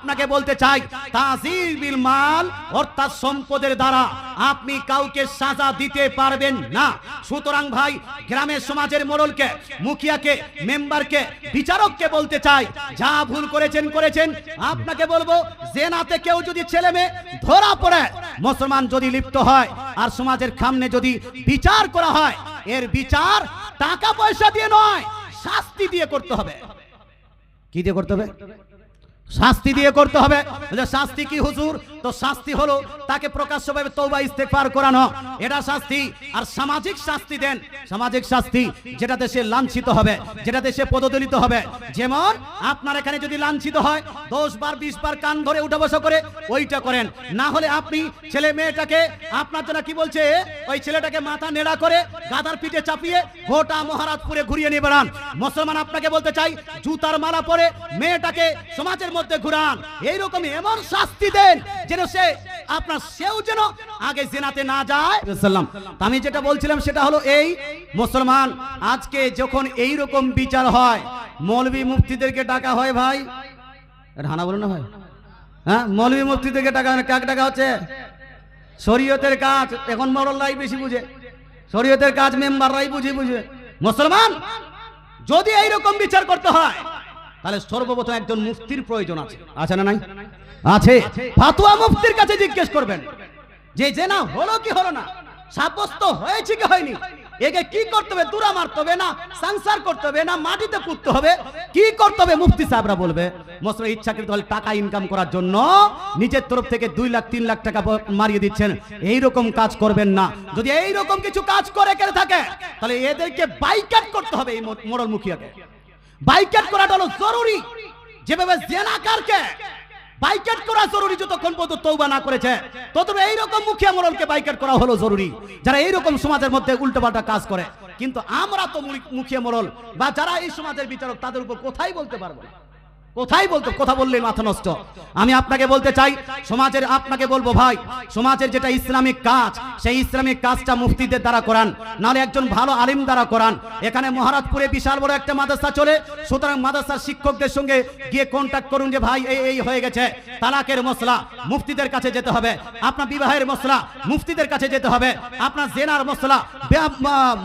আপনাকে বলতে চাই তাজির বিল মাল অর্থাৎ সম্পদের দ্বারা আপনি কাউকে সাজা দিতে পারবেন না। সুতরাং ভাই, গ্রামের সমাজের মোড়লকে, মুখিয়াকে, মেম্বারকে, বিচারককে বলতে চাই, যা ভুল করেছেন করেছেন। আপনাকে বলব, জেনাতে কেউ যদি ছেলে মেয়ে ধরা পড়ে, মুসলমান যদি লিপ্ত হয়, আর সমাজের সামনে যদি বিচার করা হয়, এর বিচার টাকা পয়সা দিয়ে নয়, শাস্তি দিয়ে করতে হবে। কি দিয়ে করতে হবে? শাস্তি দিয়ে করতে হবে। শাস্তি কি হুজুর? তো শাস্তি হলো তাকে প্রকাশ্যভাবে তৌবা ইস্তেগফার করানো। এটা শাস্তি। আর সামাজিক শাস্তি দেন। সামাজিক শাস্তি যেটা দেশে লাঞ্ছিত হবে যেটা দেশে পদদলিত হবে। যেমন আপনার এখানে যদি লাঞ্ছিত হয়, দশ বার, বিশ বার কান ধরে উঠা বসা করে ওইটা করেন। না হলে আপনি ছেলে মেয়েটাকে আপনার জন্য কি বলছে? ওই ছেলেটাকে মাথা নেড়া করে গাদার পিঠে চাপিয়ে গোটা মহারাজপুরে ঘুরিয়ে নিয়ে বেড়ান। মুসলমান আপনাকে বলতে চাই, জুতার মালা পরে মেয়েটাকে সমাজের মধ্যে ঘুরান। এইরকম এমন শাস্তি দেন যেন সে আপনার সেও যেন আগে জেনাতে না যায়। আমি যেটা বলছিলাম সেটা হলো এই, মুসলমান, আজকে যখন এই রকম বিচার হয়, মৌলবী মুফতিদেরকে ডাকা হয় ভাই। হানা বলো না ভাই। হ্যাঁ মৌলবী মুফতিদেরকে ডাকা কাক ডাকা হচ্ছে? শরীয়তের কাজ, এখন মরল্লাই বেশি বুঝে। শরীয়তের কাজ মেম্বাররাই বুঝে বুঝে। মুসলমান, যদি এইরকম বিচার করতে হয়, তাহলে সর্বপ্রথম একজন মুফতির প্রয়োজন আছে। আছে না নাই? আছে। ফাতুয়া মুফতির কাছে জিজ্ঞেস করবেন। যে যে না হলো কি হলো না? সাব্যস্ত হয়েছে কি হয়নি? একে কি করতে হবে? দূরা মারতে হবে না? সংসার করতে হবে না? মাটিতে পুঁততে হবে? কি করতে হবে? মুফতি সাহেবরা বলবে মসলা ইচ্ছাকৃত হলে টাকা ইনকাম করার জন্য নিজের তরফ থেকে দুই লাখ, তিন লাখ টাকা মারিয়ে দিচ্ছেন। এই রকম কাজ করবেন না। যদি এই রকম কিছু কাজ করে কেন থাকে, তাহলে এদেরকে বাইকাট করতে হবে এই মোড়ল মুখিয়াকে বাইকাট করাটা হলো জরুরি। যেভাবে জেনাকারকে বাইকাট করা জরুরি যতক্ষণ পর্যন্ত তৌবা না করেছে ততক্ষণ এইরকম মুখিয়া মোড়লকে বাইকেট করা হলো জরুরি। যারা এইরকম সমাজের মধ্যে উল্টোপাল্টা কাজ করে। কিন্তু আমরা তো মুখিয়া মোড়ল বা যারা এই সমাজের বিচারক, তাদের উপর কোথায় বলতে পারব না। কোথায় বলতো? কথা বললে মাথা নষ্ট। আমি আপনাকে বলতে চাই, সমাজের আপনাকে বলব ভাই, সমাজের যেটা ইসলামিক কাজ, সেই ইসলামিক কাজটা মুফতিদের দ্বারা করান, নাহলে একজন ভালো আলিম দ্বারা করান। এখানে মহারাজপুরে বিশাল বড় একটা মাদ্রাসা চলে, সুতরাং মাদ্রাসার শিক্ষকদের সঙ্গে গিয়ে কন্ট্যাক্ট করুন যে ভাই, এই এই হয়ে গেছে। তালাকের মশলা মুফতিদের কাছে যেতে হবে, আপনার বিবাহের মশলা মুফতিদের কাছে যেতে হবে, আপনার জেনার মশলা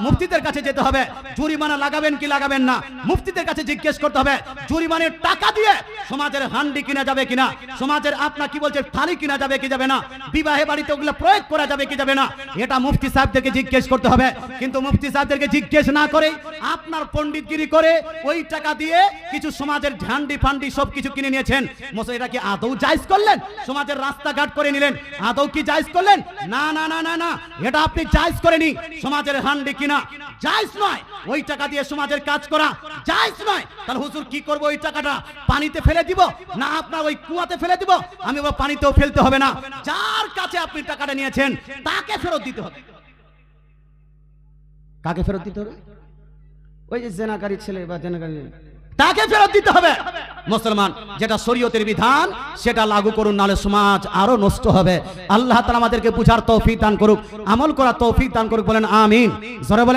মুফতিদের কাছে যেতে হবে। জরিমানা লাগাবেন কি লাগাবেন না? মুফতিদের কাছে জিজ্ঞেস করতে হবে। জরিমানের টাকা দিয়ে সমাজের হান্ডি কিনা যাবে কিনা? সমাজের আপনার কি বলছে, থালি কিনা যাবে কি যাবে না? বিবাহে বাড়িতে ওগুলো প্রয়োগ করা যাবে কি যাবে না? এটা মুফতি সাহেবদেরকে জিজ্ঞেস করতে হবে। কিন্তু মুফতি সাহেবদেরকে জিজ্ঞেস না করে আপনার পণ্ডিতগিরি করে ওই টাকা দিয়ে কিছু সমাজের ঝান্ডি ফান্ডি সব কিছু কিনে নিয়েছেন। এটা কি আদৌ জায়জ করলেন? সমাজের রাস্তাঘাট করে নিলেন। আদৌ কি জায়জ করলেন? না না না না না, এটা আপনি জায়জ করেনি। সমাজের হান্ডি কিনা জায়জ নয়। ওই টাকা দিয়ে সমাজের কাজ করা জায়জ নয়। তাহলে হুজুর কি করব ওই টাকাটা? পানিতে ফেলে দিব? না, আপনার ওই কুয়াতে ফেলে দিব? আমি ওই পানিতেও ফেলতে হবে না। যার কাছে আপনি টাকাটা নিয়েছেন, তাকে ফেরত দিতে হবে। কাকে ফেরত দিতে হবে? ওই যে জেনাকারী ছেলে বা জেনাকারী তাকে ফেরত দিতে হবে। মুসলমান, যেটা শরীয়তের বিধান, সেটা লাগু করুন, নাহলে সমাজ আরও নষ্ট হবে। আল্লাহ তাআলা আমাদেরকে বুঝার তৌফিক দান করুক, আমল করার তৌফিক দান করুক, বলেন আমিন। জোরে বলেন।